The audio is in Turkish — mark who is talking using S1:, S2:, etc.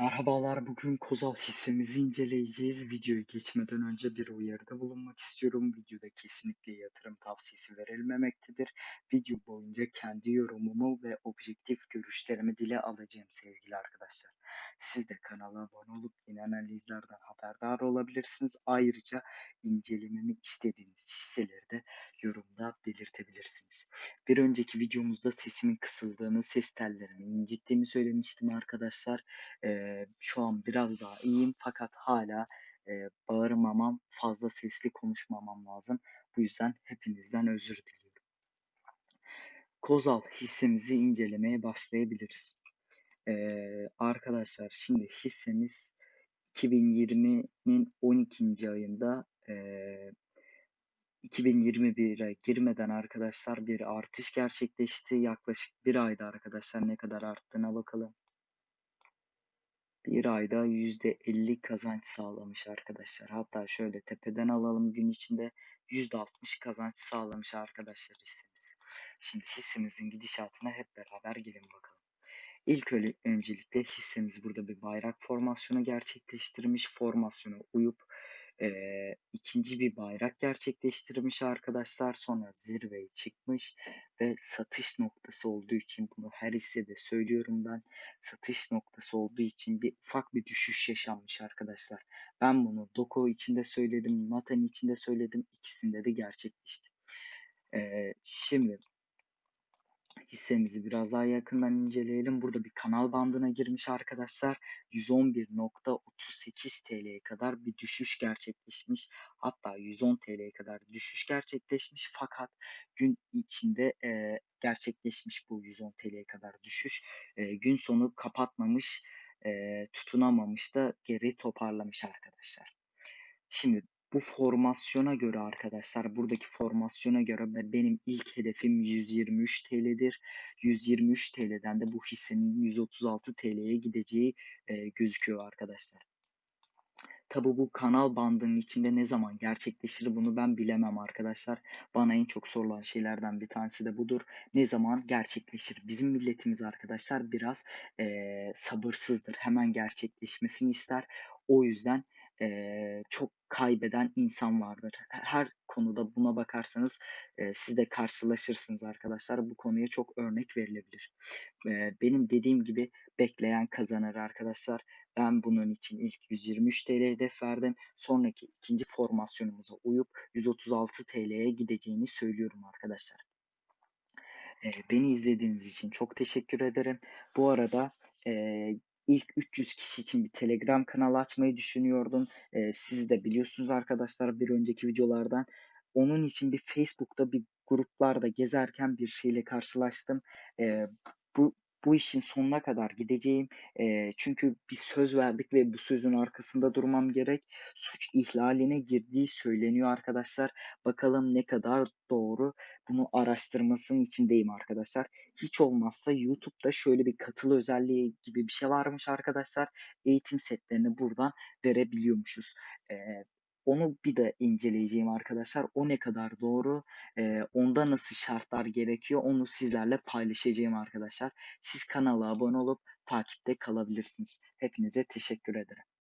S1: Merhabalar, bugün Kozal hissemizi inceleyeceğiz. Videoya geçmeden önce bir uyarıda bulunmak istiyorum. Videoda kesinlikle yatırım tavsiyesi verilmemektedir. Video boyunca kendi yorumumu ve objektif görüşlerimi dile alacağım sevgili arkadaşlar. Siz de kanala abone olup yeni analizlerden haberdar olabilirsiniz. Ayrıca incelememi istediğiniz hisseleri de yorumda belirtebilirsiniz. Bir önceki videomuzda sesimin kısıldığını, ses tellerimi incittiğimi söylemiştim arkadaşlar. Eee, şu an biraz daha iyiyim fakat hala eee, bağırmamam, fazla sesli konuşmamam lazım. Bu yüzden hepinizden özür diliyorum. Kozal hissemizi incelemeye başlayabiliriz. Eee, arkadaşlar şimdi hissemiz 2020'nin 12. ayında eee 2021'e girmeden arkadaşlar bir artış gerçekleşti. Yaklaşık bir ayda arkadaşlar ne kadar arttığına bakalım. Bir ayda %50 kazanç sağlamış arkadaşlar. Hatta şöyle tepeden alalım gün içinde %60 kazanç sağlamış arkadaşlar hissemiz. Şimdi hissemizin gidişatına hep beraber gelin bakalım. İlk öncelikle hissemiz burada bir bayrak formasyonu gerçekleştirmiş. Formasyona uyup Eee, ikinci bir bayrak gerçekleştirmiş arkadaşlar. Sonra zirveye çıkmış ve satış noktası olduğu için bunu her hissede söylüyorum ben. Satış noktası olduğu için bir ufak bir düşüş yaşanmış arkadaşlar. Ben bunu Doko içinde söyledim, Naten içinde söyledim. İkisinde de gerçekleşti. Eee, şimdi hissemizi biraz daha yakından inceleyelim. Burada bir kanal bandına girmiş arkadaşlar. 111.38 TL'ye kadar bir düşüş gerçekleşmiş. Hatta 110 TL'ye kadar düşüş gerçekleşmiş. Fakat gün içinde e, gerçekleşmiş bu 110 TL'ye kadar düşüş. E, gün sonu kapatmamış, e, tutunamamış da geri toparlamış arkadaşlar. Şimdi bu formasyona göre arkadaşlar, buradaki formasyona göre benim ilk hedefim 123 TL'dir. 123 TL'den de bu hissenin 136 TL'ye gideceği e, gözüküyor arkadaşlar. Tabi bu kanal bandının içinde ne zaman gerçekleşir bunu ben bilemem arkadaşlar. Bana en çok sorulan şeylerden bir tanesi de budur. Ne zaman gerçekleşir? Bizim milletimiz arkadaşlar biraz e, sabırsızdır. Hemen gerçekleşmesini ister. O yüzden eee, çok kaybeden insan vardır. Her konuda buna bakarsanız eee, siz de karşılaşırsınız arkadaşlar. Bu konuya çok örnek verilebilir. Eee, benim dediğim gibi bekleyen kazanır arkadaşlar. Ben bunun için ilk 123 TL hedef verdim. Sonraki ikinci formasyonumuza uyup 136 TL'ye gideceğini söylüyorum arkadaşlar. Eee, beni izlediğiniz için çok teşekkür ederim. Bu arada eee, ilk 300 kişi için bir Telegram kanalı açmayı düşünüyordum. Eee, siz de biliyorsunuz arkadaşlar bir önceki videolardan. Onun için bir Facebook'ta bir gruplarda gezerken bir şeyle karşılaştım. Eee, bu bu işin sonuna kadar gideceğim. Eee, çünkü bir söz verdik ve bu sözün arkasında durmam gerek. Suç ihlaline girdiği söyleniyor arkadaşlar. Bakalım ne kadar doğru bunu araştırmasının içindeyim arkadaşlar. Hiç olmazsa YouTube'da şöyle bir katıl özelliği gibi bir şey varmış arkadaşlar. Eğitim setlerini buradan verebiliyormuşuz. Eee, onu bir de inceleyeceğim arkadaşlar. O ne kadar doğru, eee, onda nasıl şartlar gerekiyor onu sizlerle paylaşacağım arkadaşlar. Siz kanala abone olup takipte kalabilirsiniz. Hepinize teşekkür ederim.